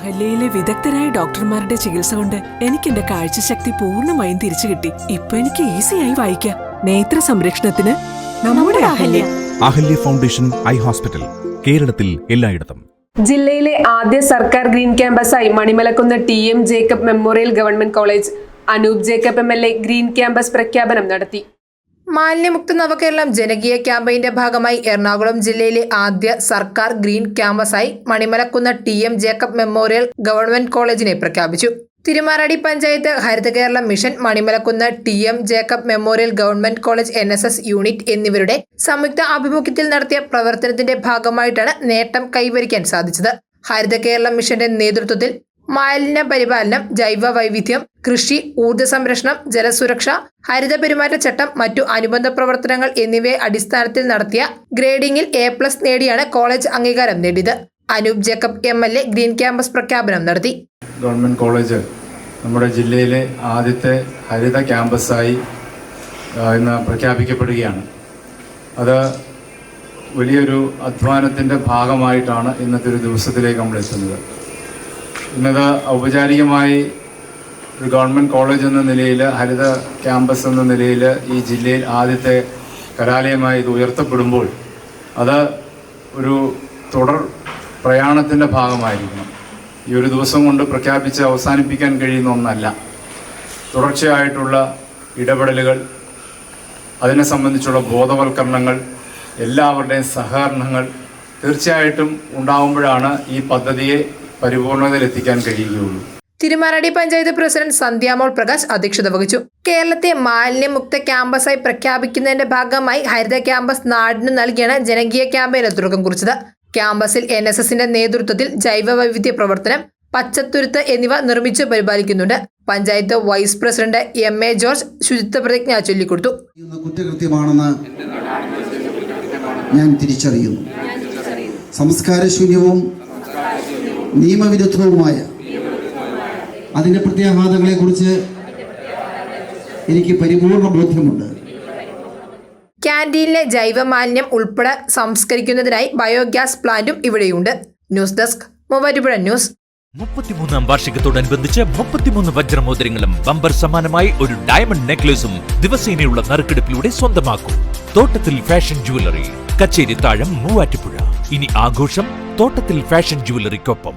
അഹല്യയിലെ വിദഗ്ധരായ ഡോക്ടർമാരുടെ ചികിത്സ കൊണ്ട് എനിക്ക് എന്റെ കാഴ്ചശക്തി പൂർണമായും തിരിച്ചു കിട്ടി. ഇപ്പൊ എനിക്ക് ഈസിയായി വായിക്കാം. നേത്ര സംരക്ഷണത്തിന് നമ്മുടെ Ahalya. Ahalya foundation eye hospital കേരളത്തിൽ എല്ലായിടത്തും. ജില്ലയിലെ ആദ്യ സർക്കാർ green ക്യാമ്പസായി Manimalakkunnu T M Jacob memorial government college Anoop Jacob M L A green campus പ്രഖ്യാപനം നടത്തി. മാലിന്യമുക്ത നവകേരളം ജനകീയ ക്യാമ്പയിന്റെ ഭാഗമായി എറണാകുളം ജില്ലയിലെ ആദ്യ സർക്കാർ green ക്യാമ്പസായി Manimalakkunnu T M Jacob memorial government കോളേജിനെ പ്രഖ്യാപിച്ചു. Thirumarady panchayat Haritha Keralam mission Manimalakkunnu T M Jacob memorial government college N S S unit എന്നിവരുടെ സംയുക്ത ആഭിമുഖ്യത്തിൽ നടത്തിയ പ്രവർത്തനത്തിന്റെ ഭാഗമായിട്ടാണ് നേട്ടം കൈവരിക്കാൻ സാധിച്ചത്. ഹരിത കേരളം മിഷന്റെ നേതൃത്വത്തിൽ മാലിന്യ പരിപാലനം ജൈവ വൈവിധ്യം കൃഷി ഊർജ സംരക്ഷണം ജലസുരക്ഷ ഹരിത പെരുമാറ്റച്ചട്ടം മറ്റു അനുബന്ധ പ്രവർത്തനങ്ങൾ എന്നിവയെ അടിസ്ഥാനത്തിൽ നടത്തിയ ഗ്രേഡിംഗിൽ എ പ്ലസ് നേടിയാണ് കോളേജ് അംഗീകാരം നേടിയത്. Anoop Jacob M L A green campus പ്രഖ്യാപനം നടത്തി. ഗവൺമെന്റ് കോളേജ് നമ്മുടെ ജില്ലയിലെ ആദ്യത്തെ ഹരിത ക്യാമ്പസായി ഇന്ന് പ്രഖ്യാപിക്കപ്പെടുകയാണ്. അത് വലിയൊരു അധ്വാനത്തിന്റെ ഭാഗമായിട്ടാണ് ഇന്നത്തെ ഒരു ദിവസത്തിലേക്ക് നമ്മൾ എത്തുന്നത് ഇന്നത് ഔപചാരികമായി ഒരു ഗവൺമെന്റ് കോളേജ് എന്ന നിലയിൽ ഹരിത ക്യാമ്പസ് എന്ന നിലയിൽ ഈ ജില്ലയിൽ ആദ്യത്തെ കലാലയമായി ഇത് ഉയർത്തപ്പെടുമ്പോൾ അത് ഒരു തുടർ പ്രയാണത്തിന്റെ ഭാഗമായിരിക്കണം. ഈ ഒരു ദിവസം കൊണ്ട് പ്രഖ്യാപിച്ച് അവസാനിപ്പിക്കാൻ കഴിയുന്ന ഒന്നല്ല. തുടർച്ചയായിട്ടുള്ള ഇടപെടലുകൾ അതിനെ സംബന്ധിച്ചുള്ള ബോധവൽക്കരണങ്ങൾ എല്ലാവരുടെയും സഹകരണങ്ങൾ തീർച്ചയായിട്ടും ഉണ്ടാവുമ്പോഴാണ് ഈ പദ്ധതിയെ പരിപൂർണതയിലെത്തിക്കാൻ കഴിയുകയുള്ളൂ. തിരുമാറാടി പഞ്ചായത്ത് പ്രസിഡന്റ് സന്ധ്യാമോൾ പ്രകാശ് അധ്യക്ഷത വഹിച്ചു. കേരളത്തെ മാലിന്യമുക്ത ക്യാമ്പസായി പ്രഖ്യാപിക്കുന്നതിന്റെ ഭാഗമായി ഹരിത ക്യാമ്പസ് നാടിന് നൽകിയാണ് ജനകീയ ക്യാമ്പയിന് തുടക്കം കുറിച്ചത്. ക്യാമ്പസിൽ എൻ എസ് എസിന്റെ നേതൃത്വത്തിൽ ജൈവ വൈവിധ്യ പ്രവർത്തനം പച്ചത്തുരുത്ത് എന്നിവ നിർമ്മിച്ച് പരിപാലിക്കുന്നുണ്ട്. Panchayat vice president M A George ശുചിത്വ പ്രതിജ്ഞ ചൊല്ലിക്കൊടുത്തു. കുറ്റകൃത്യമാണെന്ന് ഞാൻ തിരിച്ചറിയുന്നു. സംസ്കാരശൂന്യവും നിയമവിരുദ്ധവുമായ അതിന്റെ പ്രത്യാഘാതങ്ങളെക്കുറിച്ച് എനിക്ക് പരിപൂർണ ബോധ്യമുണ്ട്. ക്യാന്റീനിലെ ജൈവമാലിന്യം ഉൾപ്പെടെ സംസ്കരിക്കുന്നതിനായി ബയോഗ്യാസ് പ്ലാന്റും ഇവിടെയുണ്ട്. News desk Muvattupuzha news. മുപ്പത്തിമൂന്നാം വാർഷികത്തോടനുബന്ധിച്ച് മുപ്പത്തിമൂന്ന് വജ്രമോതിരങ്ങളും ബമ്പർ സമാനമായി ഒരു ഡയമണ്ട് നെക്ലേസും ദിവസേനയുള്ള നറുക്കെടുപ്പിലൂടെ സ്വന്തമാക്കും. തോട്ടത്തിൽ ഫാഷൻ ജുവലറി കച്ചേരി താഴം മൂവാറ്റുപുഴ. ഇനി ആഘോഷം തോട്ടത്തിൽ ഫാഷൻ ജുവലറിക്കൊപ്പം